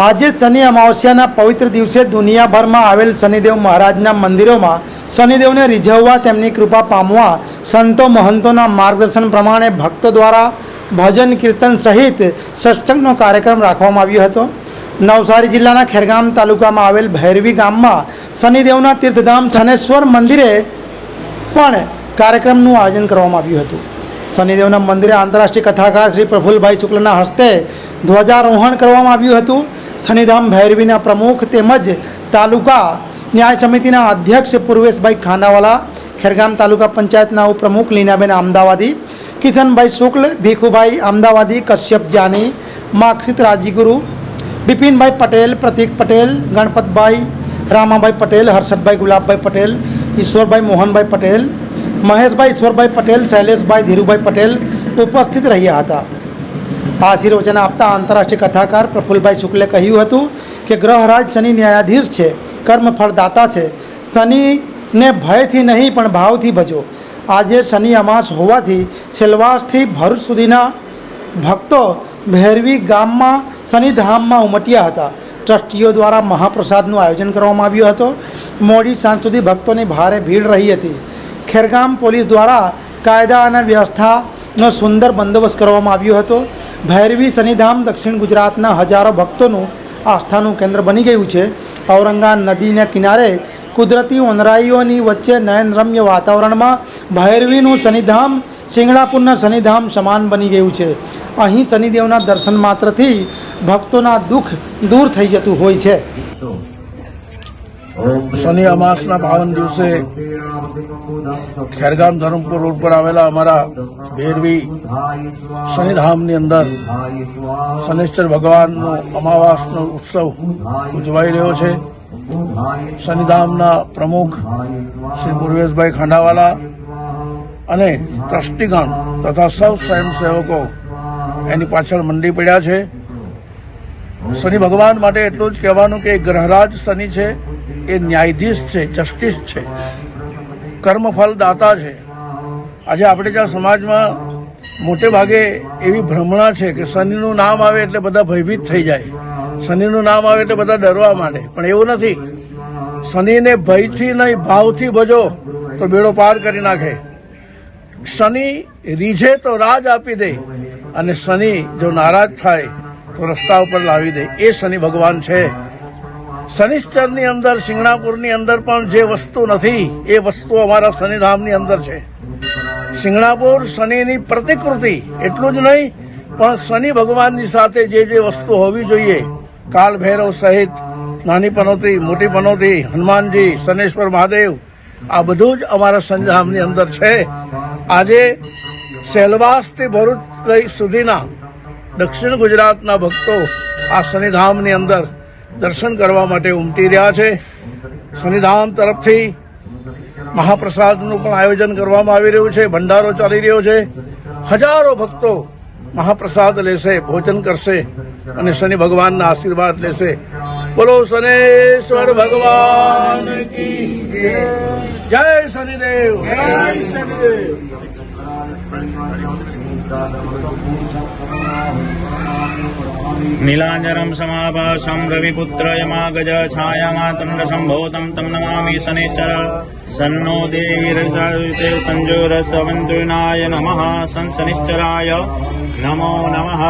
આજે શનિ અમાવસ્યાના પવિત્ર દિવસે દુનિયાભરમાં આવેલ શનિદેવ મહારાજના મંદિરોમાં શનિદેવને રીઝવવા તેમની કૃપા પામવા સંતો મહંતોના માર્ગદર્શન પ્રમાણે ભક્તો દ્વારા ભજન કીર્તન સહિત સત્સંગનો કાર્યક્રમ રાખવામાં આવ્યો હતો. નવસારી જિલ્લાના ખેરગામ તાલુકામાં આવેલ ભૈરવી ગામમાં શનિદેવના તીર્થધામ શનેશ્વર મંદિરે પણ કાર્યક્રમનું આયોજન કરવામાં આવ્યું હતું. શનિદેવના મંદિરે આંતરરાષ્ટ્રીય કથાકાર શ્રી પ્રફુલભાઈ શુક્લના હસ્તે ધ્વજારોહણ કરવામાં આવ્યું હતું. શનિધામ ભૈરવીના પ્રમુખ તેમજ તાલુકા ન્યાય સમિતિના અધ્યક્ષ પૂર્વેશભાઈ ખાનાવાલા, ખેરગામ તાલુકા પંચાયતના ઉપપ્રમુખ લીનાબેન અમદાવાદી, કિશનભાઈ શુક્લ, ભીખુભાઈ અમદાવાદી, કશ્યપ જાની માક્ષિત રાજીગુરુ, બિપિનભાઈ પટેલ, પ્રતિક પટેલ, ગણપતભાઈ, રામાભાઈ પટેલ, હર્ષદભાઈ, ગુલાબભાઈ પટેલ, ઈશ્વરભાઈ મોહનભાઈ પટેલ, મહેશભાઈ, ઈશ્વરભાઈ પટેલ, શૈલેષભાઈ ધીરુભાઈ પટેલ ઉપસ્થિત રહ્યા હતા. આશીર્વચન આપતા આંતરરાષ્ટ્રીય કથાકાર પ્રફુલભાઈ શુક્લે કહ્યું હતું કે ગ્રહરાજ શનિ ન્યાયાધીશ છે, કર્મ ફળદાતા છે. શનિને ભયથી નહીં, પણ ભાવથી ભજો. આજે શનિ અમાસ હોવાથી સેલવાસથી ભરૂચ સુધીના ભક્તો ભૈરવી ગામમાં શનિધામમાં ઉમટ્યા હતા. ટ્રસ્ટીઓ દ્વારા મહાપ્રસાદનું આયોજન કરવામાં આવ્યું હતું. મોડી સાંજ સુધી ભક્તોની ભારે ભીડ રહી હતી. ખેરગામ પોલીસ દ્વારા કાયદા અને વ્યવસ્થાનો સુંદર બંદોબસ્ત કરવામાં આવ્યો હતો. ભૈરવી શનિધામ દક્ષિણ ગુજરાતના હજારો ભક્તોનું આસ્થાનું કેન્દ્ર બની ગયું છે. ઔરંગા નદીના કિનારે કુદરતી વનરાઈઓની વચ્ચે નયનરમ્ય વાતાવરણમાં ભૈરવીનું શનિધામ સિંગડાપુરના શનિધામ સમાન બની ગયું છે. અહીં શનિદેવના દર્શન માત્રથી ભક્તોના દુઃખ દૂર થઈ જતું હોય છે. શનિ અમાસના પાવન દિવસે ખેરગામ ધરમપુર રોડ પર આવેલા અમારા ભેરવી શનિધામની અંદર શનિશ્ચર ભગવાનનો અમાવાસનો ઉત્સવ ઉજવાઈ રહ્યો છે. શનિધામના પ્રમુખ શ્રી પૂર્વેશભાઈ ખાંડાવાલા અને ટ્રસ્ટીગણ તથા સૌ સ્વયંસેવકો એની પાછળ મંડી પડ્યા છે. શનિ ભગવાન માટે એટલું જ કહેવાનું કે ગ્રહરાજ શનિ છે. એ ન્યાયાધીશ છે, જસ્ટિસ છે કર્મફળ દાતા છે. આજે આપણે જ્યાં સમાજમાં મોટે ભાગે એવી ભ્રમણા છે કે શનિનું નામ આવે એટલે બધા ભયભીત થઈ જાય. શનિનું નામ આવે એટલે બધા ડરવા માંડે. પણ એવું નથી. શનિને ભયથી નહીં, ભાવથી ભજો તો બેડો પાર કરી નાખે. શનિ રીઝે તો રાજ આપી દે અને શનિ જો નારાજ થાય તો રસ્તા ઉપર લાવી દે. એ શનિ ભગવાન છે. શનિશ્ચરની અંદર, શિંગણાપુરની અંદર પણ જે વસ્તુ નથી, એ વસ્તુ અમારા શનિધામની અંદર છે. સિંગણાપુર શનિની પ્રતિકૃતિ એટલું જ નહીં, પણ શનિ ભગવાનની સાથે જે જે વસ્તુ હોવી જોઈએ કાલ ભૈરવ સહિત, નાની પનોતી, મોટી પનોતી, હનુમાનજી, શનેશ્વર મહાદેવ, આ બધું જ અમારા શનિધામની અંદર છે. આજે સેલવાસથી ભરૂચ સુધીના દક્ષિણ ગુજરાતના ભક્તો આ શનિધામની અંદર દર્શન કરવા માટે ઉમટી રહ્યા છે. શનિધામ તરફથી મહાપ્રસાદનું પણ આયોજન કરવામાં આવી રહ્યું છે. ભંડારો ચાલી રહ્યો છે. હજારો ભક્તો મહાપ્રસાદ લેશે, ભોજન કરશે અને શનિ ભગવાનના આશીર્વાદ લેશે. બોલો શનેશ્વર ભગવાન. જય શનિદેવ. નીલાંજરમ સમાભાસમ રવિપુત્ર યમાગજ છાયામાતંડ સંભોતમ તમ નમામિ શનેશ્વર સન્નો દેવી રવિતે સંજોર સવંતુનાય નમઃ સંશનિશ્ચરાય નમો નમઃ